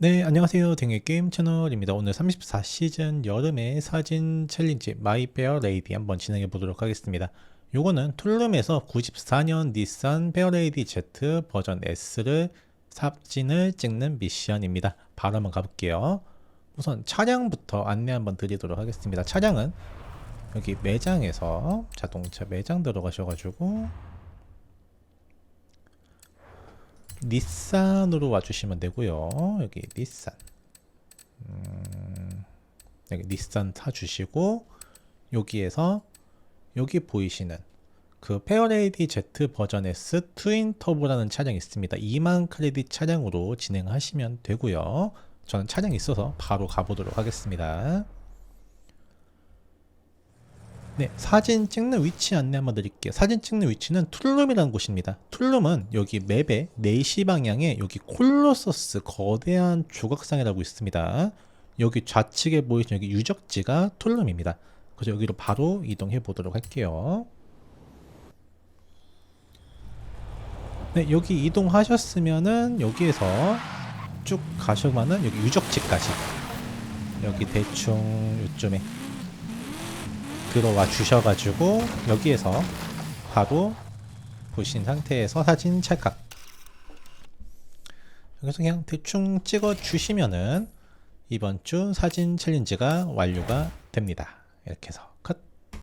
네, 안녕하세요. 댕의 게임 채널입니다. 오늘 34시즌 여름의 사진 챌린지 마이 페어 레이디 한번 진행해 보도록 하겠습니다. 요거는 툴룸에서 94년 닛산 페어레이디 Z 버전 S를 사진을 찍는 미션입니다. 바로 한번 가볼게요. 우선 차량부터 안내 한번 드리도록 하겠습니다. 차량은 여기 매장에서 자동차 매장 들어가셔가지고 닛산으로 와주시면 되고요. 여기 닛산. 음, 여기 닛산 사주시고 여기에서 여기 보이시는 그 페어레이디 Z 버전 S 트윈 터보라는 차량이 있습니다. 2만 크레딧 차량으로 진행하시면 되고요. 저는 차량이 있어서 바로 가보도록 하겠습니다. 네, 사진 찍는 위치 안내 한번 드릴게요. 사진 찍는 위치는 툴룸이라는 곳입니다. 툴룸은 여기 맵의 4시 방향에 여기 콜로서스 거대한 조각상이라고 있습니다. 여기 좌측에 보이시는 여기 유적지가 툴룸입니다. 그래서 여기로 바로 이동해 보도록 할게요. 네, 여기 이동하셨으면은 여기에서 쭉 가셔면은 여기 유적지까지 여기 대충 요쯤에 들어와 주셔가지고 여기에서 바로 보신 상태에서 사진 찰칵. 여기서 그냥 대충 찍어 주시면은 이번 주 사진 챌린지가 완료가 됩니다. 이렇게 해서